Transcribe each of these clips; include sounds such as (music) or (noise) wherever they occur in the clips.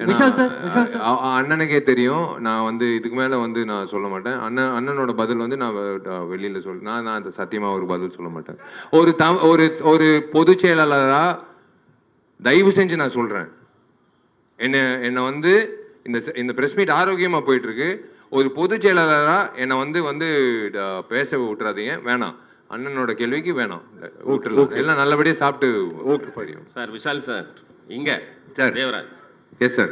ஏன்னா, Vishal sir, Vishal sir. அ- அ- அண்ணனுக்கே தெரியும். நான் வந்து இதுக்கு மேல வந்து நான் சொல்ல மாட்டேன். அண்ணன் அண்ணனோட பதில் வந்து நான் வெளியில சொல் நான் நான் அந்த சத்தியமா ஒரு பதில் சொல்ல மாட்டேன். ஒரு தம் ஒரு ஒரு பொதுச் செயலாளரா தயவு செஞ்சு நான் சொல்றேன். என்ன என்னை வந்து இந்த ச- இந்த பிரஸ் மீட் ஆரோக்கியமா போயிட்டு இருக்கு ஒரு பொதுச் செயலாளரா என்னை வந்து வந்து ட- பேச விட்டுறாதீங்க. வேணாம். அண்ணனோட கேள்விக்கு வேணாம். விட்டுறலாம். எல்லாம் நல்லபடியா சாப்பிட்டு ஓகே சார். விஷால் சார். இங்க. சார். தேவராஜ். எஸ் சார்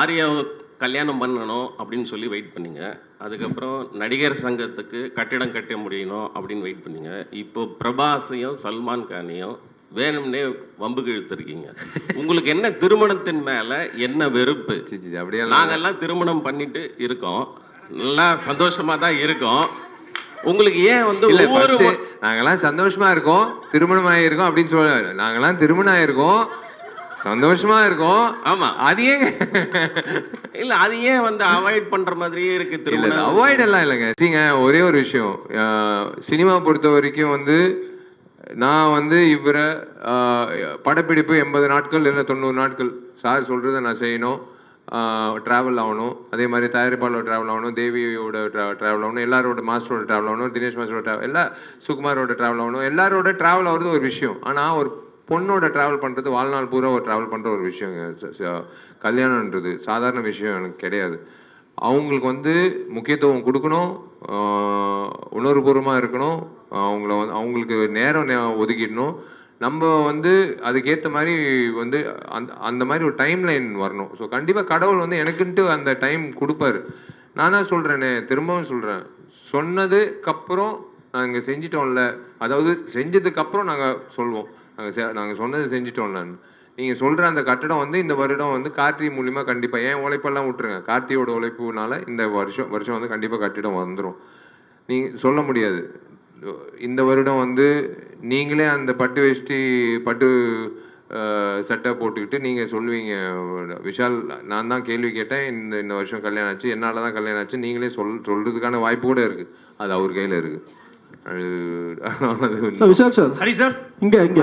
ஆர்யாவை கல்யாணம் பண்ணணும் அப்படின்னு சொல்லி வெயிட் பண்ணீங்க. அதுக்கப்புறம் நடிகர் சங்கத்துக்கு கட்டிடம் கட்ட முடியணும் அப்படின்னு வெயிட் பண்ணீங்க. இப்போ பிரபாஸையும் சல்மான் கானையும் வேணும்னே வம்புக்கு இழுத்துருக்கீங்க உங்களுக்கு என்ன திருமணத்தின் மேல என்ன வெறுப்பு? அப்படியே நாங்கெல்லாம் திருமணம் பண்ணிட்டு இருக்கோம். நல்லா சந்தோஷமா தான் இருக்கோம். உங்களுக்கு ஏன் வந்து ஒவ்வொரு நாங்கெல்லாம் சந்தோஷமா இருக்கோம். திருமணம் ஆயிருக்கோம் அப்படின்னு சொல்ல நாங்கெல்லாம் திருமணம் ஆயிருக்கோம். சந்தோஷமா இருக்கோம். ஆமா. அது ஏங்க இல்ல அது ஏன் வந்து அவாய்ட் பண்ற மாதிரியே இருக்கு திருமணம்? அவாய்ட் எல்லாம் இல்லைங்க. சரிங்க ஒரே ஒரு விஷயம். சினிமா பொறுத்த வரைக்கும் வந்து நான் வந்து இவரை படப்பிடிப்பு எண்பது நாட்கள் இல்லை தொண்ணூறு நாட்கள். சார் சொல்றதை நான் செய்யணும். ட்ராவல் ஆகணும். அதே மாதிரி தயாரிப்பாளர் ட்ராவல் ஆகணும் தேவியோட ட்ராவல் ஆகணும் எல்லாரோட மாஸ்டரோட ட்ராவல் ஆகணும் தினேஷ் மாஸ்டரோட ட்ராவல் எல்லா சுகுமாரோட ட்ராவல் ஆகணும் எல்லாரோட ட்ராவல் ஆகிறது ஒரு விஷயம். ஆனால் ஒரு பொண்ணோட ட்ராவல் பண்ணுறது வாழ்நாள் பூரா ஒரு ட்ராவல் பண்ணுற ஒரு விஷயங்க. கல்யாணன்றது சாதாரண விஷயம் எனக்கு கிடையாது. அவங்களுக்கு வந்து முக்கியத்துவம் கொடுக்கணும் உணர்வுபூர்வமாக இருக்கணும் அவங்கள வந்து அவங்களுக்கு நேரம் ஒதுக்கிடணும். நம்ம வந்து அதுக்கேற்ற மாதிரி வந்து அந்த அந்த மாதிரி ஒரு டைம் லைன் வரணும். ஸோ கண்டிப்பாக கடவுள் வந்து எனக்குன்ட்டு அந்த டைம் கொடுப்பாரு. தான் சொல்கிறேனே திரும்பவும் சொல்கிறேன் சொன்னதுக்கப்புறம் நாங்கள் செஞ்சிட்டோம்ல. அதாவது செஞ்சதுக்கப்புறம் நாங்கள் சொல்வோம். நாங்கள் நாங்கள் சொன்னதை செஞ்சிட்டோம்லன்னு நீங்கள் சொல்கிற அந்த கட்டடம் வந்து இந்த வருடம் வந்து கார்த்தி மூலிமா கண்டிப்பாக ஏன் உழைப்பெல்லாம் விட்டுருங்க? கார்த்தியோட உழைப்புனால இந்த வருஷம் வருஷம் வந்து கண்டிப்பாக கட்டிடம் வந்துடும் நீங்கள் சொல்ல முடியாது. இந்த வருடம் வந்து நீங்களே அந்த பட்டு வேஷ்டி பட்டு சட்டை போட்டுக்கிட்டு நீங்கள் சொல்லுவீங்க விஷால் நான் தான் கேள்வி கேட்டேன் இந்த இந்த வருஷம் கல்யாணம் ஆச்சு என்னால் தான் கல்யாணம் ஆச்சு நீங்களே சொல் சொல்கிறதுக்கான வாய்ப்பு கூட இருக்குது அது அவர் கையில் இருக்குது (laughs) விஷால் சார். ஹரி சார். இங்க இங்க.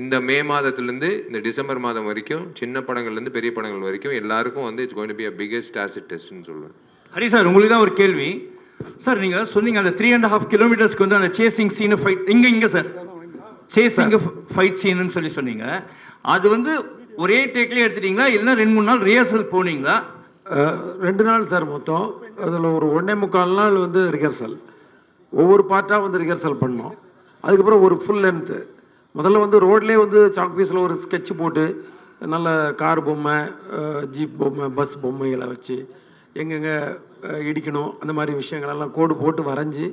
இந்த மே மாதத்துலேருந்து இந்த டிசம்பர் மாதம் வரைக்கும் சின்ன படங்கள்லேருந்து பெரிய படங்கள் வரைக்கும் எல்லாருக்கும் வந்து it's going to be a biggest acid டெஸ்ட்னு சொல்லுவேன். ஹரி சார் உங்களுக்கு தான் ஒரு கேள்வி. சார் நீங்க சொன்னீங்க அந்த த்ரீ அண்ட் ஹாஃப் கிலோமீட்டர்ஸ்க்கு வந்து அந்த சேசிங் சீனு ஃபைட் இங்க இங்க சார். சேசிங் ஃபைட் சீனுன்னு சொல்லி சொன்னீங்க. அது வந்து ஒரே டேக்லயே எடுத்துட்டீங்களா? இல்லைன்னா ரெண்டு மூணு நாள் ரிஹர்சல் போனீங்களா? ரெண்டு நாள் சார் மொத்தம். அதில் ஒரு ஒன்றே முக்கால் நாள் வந்து ரிஹர்சல் ஒவ்வொரு பார்ட்டாக வந்து ரிஹர்சல் பண்ணோம். அதுக்கப்புறம் ஒரு ஃபுல் லென்த்து முதல்ல வந்து ரோட்லேயே வந்து சாக் பீஸில் ஒரு ஸ்கெட்ச் போட்டு நல்ல கார் பொம்மை ஜீப் பொம்மை பஸ் பொம்மைகளை வச்சு எங்கெங்கே இடிக்கணும் அந்த மாதிரி விஷயங்களெல்லாம் கோடு போட்டு வரைஞ்சி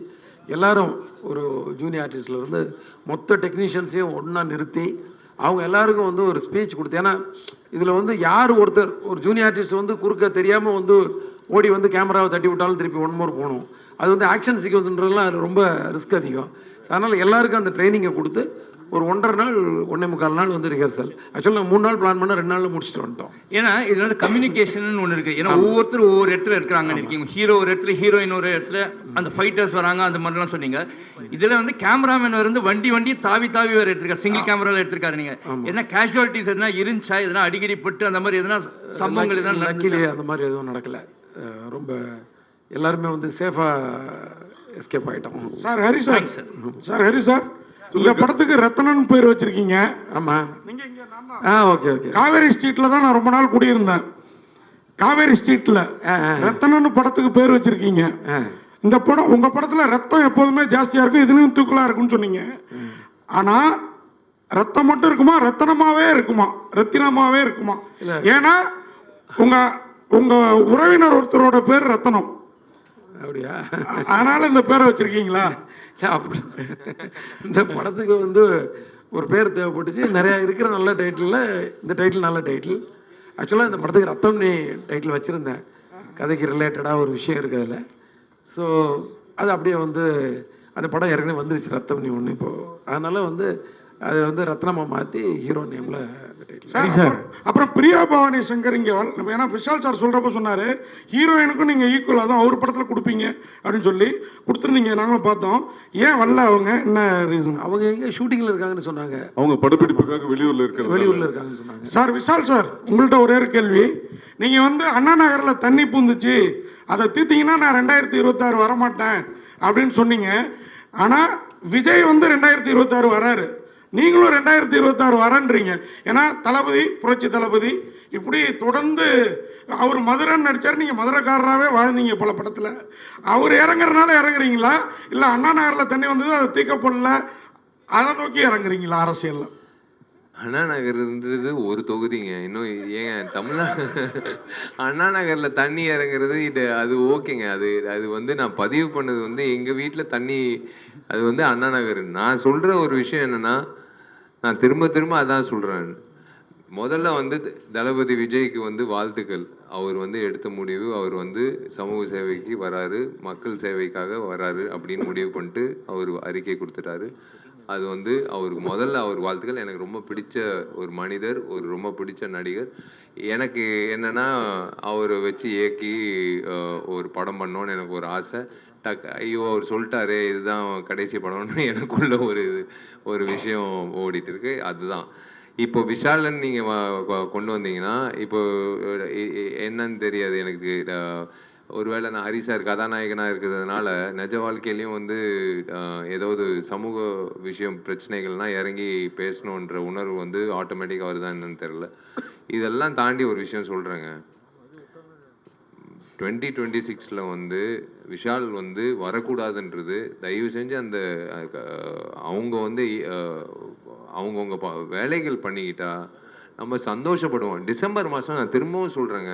எல்லாரும் ஒரு ஜூனியர் ஆர்டிஸ்ட்லேருந்து மொத்த டெக்னீஷியன்ஸையும் ஒன்றா நிறுத்தி அவங்க எல்லாருக்கும் வந்து ஒரு ஸ்பீச் கொடுத்து ஏன்னா இதில் வந்து யார் ஒருத்தர் ஒரு ஜூனியர் ஆர்டிஸ்ட் வந்து குறுக்க தெரியாமல் வந்து ஓடி வந்து கேமராவை தட்டி விட்டாலும் திருப்பி ஒன் மோர் போகணும். அது வந்து ஆக்ஷன் சீக்வன்ஸ்ன்றதுலாம் அது ரொம்ப ரிஸ்க் அதிகம். அதனால் எல்லாருக்கும் அந்த ட்ரைனிங்கை கொடுத்து ஒரு ஒன்றரை நாள் ஒன்றே முக்கால் நாள் வந்து ரிஹர்சல் ஆக்சுவலாக நான் மூணு நாள் பிளான் பண்ண ரெண்டு நாளில் முடிச்சுட்டு வந்துட்டோம். ஏன்னா இதுல வந்து கம்யூனிகேஷன் ஒன்று இருக்கு. ஏன்னா ஒவ்வொருத்தரும் ஒவ்வொரு இடத்துல இருக்கிறாங்க இருக்கீங்க. ஹீரோ ஒரு இடத்துல ஹீரோயின் ஒரு இடத்துல அந்த ஃபைட்டர்ஸ் வராங்க அந்த மாதிரிலாம் சொன்னீங்க. இதுல வந்து கேமராமேன் வந்து வண்டி வண்டி தாவி தாவி வேற எடுத்திருக்காரு. சிங்கிள் கேமரால எடுத்திருக்காரு நீங்க. எதனா கேஷுவாலிட்டிஸ் எதனா இருந்துச்சா? எதனா அடிக்கடி பட்டு அந்த மாதிரி எதனா சம்பவங்கள் எதனா? லக்கிலி அந்த மாதிரி எதுவும் நடக்கலை. ரொம்ப எல்லாருமே வந்து சேஃபாக எஸ்கேப் ஆகிட்டோம் sir Hari sir. Sir Hari sir. இந்த படத்துக்கு ரத்னன் பேர் வச்சிருக்கீங்க. ஆமாம் நீங்க இங்க ஆ ஓகே ஓகே. காவேரி ஸ்ட்ரீட்ல தான் நான் ரொம்ப நாள் குடியிருந்தேன். காவேரி ஸ்ட்ரீட்ல ரத்தனன்னு படத்துக்கு பேர் வச்சிருக்கீங்க. இந்த படம் உங்க படத்துல ரத்தம் எப்போதுமே ஜாஸ்தியா இருக்கும் இதுலயும் தூக்கலா இருக்கும்னு சொன்னீங்க. ஆனா ரத்தம் மட்டும் இருக்குமா? ரத்தனமாவே இருக்குமா? ரத்தினமாவே இருக்குமா? ஏன்னா உங்க உங்க உறவினர் ஒருத்தரோட பேர் ரத்தனம். அப்படியா? அதனால இந்த பேரை வச்சிருக்கீங்களா? அப்படி இந்த படத்துக்கு வந்து ஒரு பேர் தேவைப்பட்டுச்சு. நிறையா இருக்கிற நல்ல டைட்டிலில் இந்த டைட்டில் நல்ல டைட்டில். ஆக்சுவலாக இந்த படத்துக்கு ரத்தம் நீ டைட்டில் வச்சுருந்தேன். கதைக்கு ரிலேட்டடாக ஒரு விஷயம் இருக்குது அதில். ஸோ அது அப்படியே வந்து அந்த படம் ஏற்கனவே வந்துருச்சு ரத்தம் நீ ஒன்று இப்போது அதனால் வந்து அதை வந்து ரத்னமா மாற்றி ஹீரோ நேமில் டைட்டில் சார் அப்புறம்- பிரியா பவானி சங்கர் இங்க ஏன்னா விஷால் சார் சொல்றப்ப சொன்னாரு ஹீரோயினுக்கும் நீங்க ஈக்குவலா தான் அவர் படத்துல கொடுப்பீங்க அப்படின்னு சொல்லி கொடுத்துருந்தீங்க நாங்களும் பார்த்தோம். ஏன் வரல அவங்க? என்ன ரீசன் அவங்க எங்கே ஷூட்டிங்கில் இருக்காங்கன்னு சொன்னாங்க. அவங்க படப்பிடிப்புக்காக வெளியூர்ல இருக்கிறது வெளியூரில் இருக்காங்கன்னு சொன்னாங்க. சார் விஷால் சார் உங்கள்ட்ட ஒரே ஒரு கேள்வி. நீங்க வந்து அண்ணா நகர்ல தண்ணி பூந்துச்சு அதை தீர்த்தீங்கன்னா நான் ரெண்டாயிரத்தி இருபத்தாறு வரமாட்டேன் அப்படின்னு சொன்னீங்க. ஆனா விஜய் வந்து ரெண்டாயிரத்தி இருபத்தாறு வராரு. நீங்களும் ரெண்டாயிரத்தி இருபத்தாறு வரன்றீங்க. ஏன்னா தளபதி புரட்சி தளபதி இப்படி தொடர்ந்து அவர் மதுரைன்னு நடித்தார் நீங்கள் மதுரைக்காரராகவே வாழ்ந்தீங்க பல படத்தில். அவர் இறங்குறனால இறங்குறீங்களா? இல்லை அண்ணா நகரில் தண்ணி வந்தது அதை தீக்கப்படல அதை நோக்கி இறங்குறீங்களா அரசியலில்? அண்ணா நகர்ன்றது ஒரு தொகுதிங்க. இன்னும் ஏங்க தமிழ்நாடு அண்ணா நகரில் தண்ணி இறங்குறது இது அது ஓகேங்க. அது அது வந்து நான் பதிவு பண்ணது வந்து எங்கள் வீட்டில் தண்ணி அது வந்து அண்ணா நகர் நான் சொல்கிற ஒரு விஷயம் என்னன்னா நான் திரும்ப திரும்ப அதான் சொல்கிறேன் முதல்ல வந்து த- தளபதி விஜய்க்கு வந்து வாழ்த்துக்கள். அவர் வந்து எடுத்த முடிவு அவர் வந்து சமூக சேவைக்கு வராரு மக்கள் சேவைக்காக வராரு அப்படின்னு முடிவு பண்ணிட்டு அவர் அறிக்கை கொடுத்துட்டாரு. அது வந்து அவருக்கு முதல்ல அவர் வாழ்த்துக்கள். எனக்கு ரொம்ப பிடிச்ச ஒரு மனிதர் ஒரு ரொம்ப பிடிச்ச நடிகர். எனக்கு என்னென்னா அவரை வச்சு இயக்கி ஒரு படம் பண்ணோன்னு எனக்கு ஒரு ஆசை. டக் ஐயோ அவர் சொல்லிட்டாரு இதுதான் கடைசி படம்னு எனக்குள்ள ஒரு இது ஒரு விஷயம் ஓடிட்டு இருக்கு. அதுதான். இப்போ விஷாலன் நீங்கள் கொண்டு வந்தீங்கன்னா இப்போ என்னன்னு தெரியாது எனக்கு ஒருவேளை நான் ஹரி சார் கதாநாயகனா இருக்கிறதுனால நிஜ வாழ்க்கையிலையும் வந்து ஏதாவது சமூக விஷயம் பிரச்சனைகள்னா இறங்கி பேசணுன்ற உணர்வு வந்து ஆட்டோமேட்டிக்காக வருதா என்னன்னு தெரியல. இதெல்லாம் தாண்டி ஒரு விஷயம் சொல்றேங்க. டுவெண்ட்டி டுவெண்ட்டி சிக்ஸில் வந்து விஷால் வந்து வரக்கூடாதுன்றது தயவு செஞ்சு அந்த அவங்க வந்து அவங்கவுங்க ப வேலைகள் பண்ணிக்கிட்டா நம்ம சந்தோஷப்படுவோம். டிசம்பர் மாதம் நான் திரும்பவும் சொல்கிறேங்க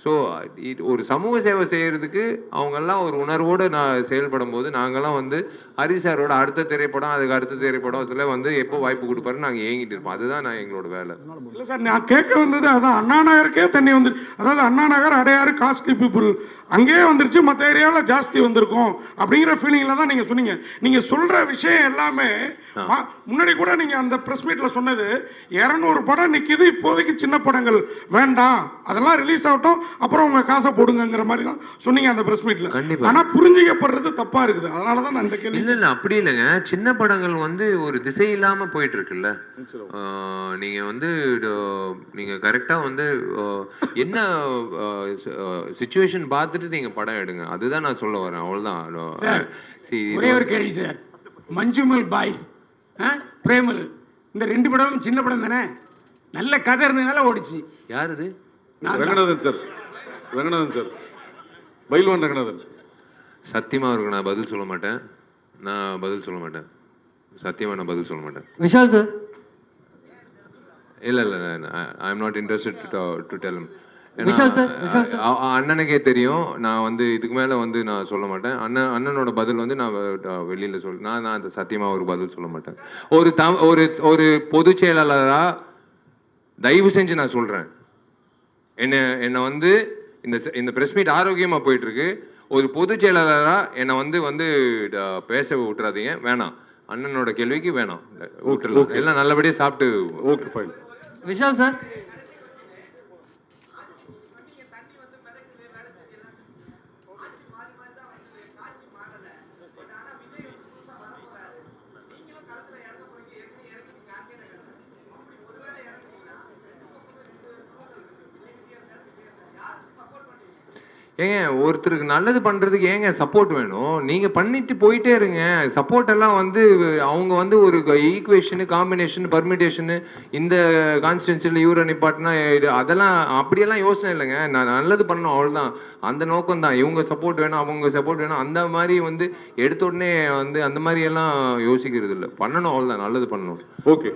ஸோ ஒரு சமூக சேவை செய்யறதுக்கு அவங்கெல்லாம் ஒரு உணர்வோடு நான் செயல்படும் போது நாங்கெல்லாம் வந்து ஹரி சாரோட அடுத்த திரைப்படம் அதுக்கு அடுத்த திரைப்படம் அதில் வந்து எப்போ வாய்ப்பு கொடுப்பாரு நாங்கள் ஏங்கிட்டு இருப்போம். அதுதான் நான் எங்களோட வேலை. இல்லை சார் நான் கேட்க வந்தது அதான். அண்ணா நகருக்கே தண்ணி வந்து அதாவது அண்ணா நகர் அடையாறு காஸ்ட்லி பீப்புள் அங்கேயே வந்துருச்சு. மற்ற ஏரியாவில் ஜாஸ்தி வந்திருக்கும் அப்படிங்கிற ஃபீலிங்கில் தான் நீங்கள் சொன்னீங்க. நீங்கள் சொல்கிற விஷயம் எல்லாமே முன்னாடி கூட நீங்கள் அந்த ப்ரெஸ் மீட்டில் சொன்னது இரநூறு படம் நிற்கிது இப்போதைக்கு சின்ன படங்கள் வேண்டாம். அதெல்லாம் ரிலீஸ் ஆகட்டும். அப்புறம் உங்கள் காசை போடுங்கங்கிற மாதிரி தான் சொன்னீங்க அந்த ப்ரெஸ் மீட்டில் கண்டிப்பா. ஆனால் புரிஞ்சிக்கப்படுறது தப்பாக இருக்குது. அதனால தான் நான் இந்த கேள்வி இல்ல இல்ல அப்படி இல்லைங்க. சின்ன படங்கள் வந்து ஒரு திசை இல்லாம போயிட்டு இருக்குல்ல. நீங்க வந்து நீங்க கரெக்டா வந்து என்ன சுச்சுவேஷன் பார்த்துட்டு நீங்க படம் எடுங்க. அதுதான் நான் சொல்ல வரேன். அவ்வளவுதான். ஒரே ஒரு கேள்வி சார். மஞ்சுமல் பாய்ஸ் பிரேமல் இந்த ரெண்டு படமும் சின்ன படம் தானே? நல்ல கதை இருந்ததுனால ஓடிச்சு. யார் இது? ரங்கநாதன் சார். ரங்கநாதன் சார். பைல்வான் ரங்கநாதன். சத்தியமா இருக்கு நான் பதில் சொல்ல மாட்டேன். நான் பதில் சொல்ல மாட்டேன். சத்தியமா நான் பதில் சொல்ல மாட்டேன். விஷால் சார். இல்ல இல்ல I am not interested to tell. அண்ணனுக்கே தெரியும். நான் வந்து இதுக்கு மேல வந்து நான் சொல்ல மாட்டேன். அண்ணன் அண்ணனோட பதில் வந்து நான் வெளியில சொல் நான் நான் அந்த சத்தியமா ஒரு பதில் சொல்ல மாட்டேன். ஒரு தம் ஒரு ஒரு பொதுச் செயலாளரா தயவு செஞ்சு நான் சொல்றேன். என்ன என்னை வந்து இந்த இந்த பிரஸ் மீட் ஆரோக்கியமா போயிட்டு இருக்கு ஒரு பொதுச் செயலாளரா என்னை வந்து வந்து ட- பேச விட்டுறாதீங்க. வேணாம். அண்ணனோட கேள்விக்கு வேணாம். விட்டுறலாம். எல்லாம் நல்லபடியா சாப்பிட்டு ஓகே ஃபைன். விஷால் சார் ஏங்க ஒருத்தருக்கு நல்லது பண்ணுறதுக்கு ஏங்க சப்போர்ட் வேணும்? நீங்கள் பண்ணிட்டு போயிட்டே இருங்க. சப்போர்ட் எல்லாம் வந்து அவங்க வந்து ஒரு ஈக்குவேஷனு காம்பினேஷன் பர்மிடேஷனு இந்த கான்ஸ்டியூன்சியில் யூரோ நிப்பாட்டினா இது அதெல்லாம் அப்படியெல்லாம் யோசனை இல்லைங்க. நான் நல்லது பண்ணணும் அவ்வளோதான் அந்த நோக்கம் தான். இவங்க சப்போர்ட் வேணும் அவங்க சப்போர்ட் வேணும். அந்த மாதிரி வந்து எடுத்த உடனே வந்து அந்த மாதிரி எல்லாம் யோசிக்கிறது இல்லை பண்ணணும் அவ்வளோதான் நல்லது பண்ணணும். ஓகே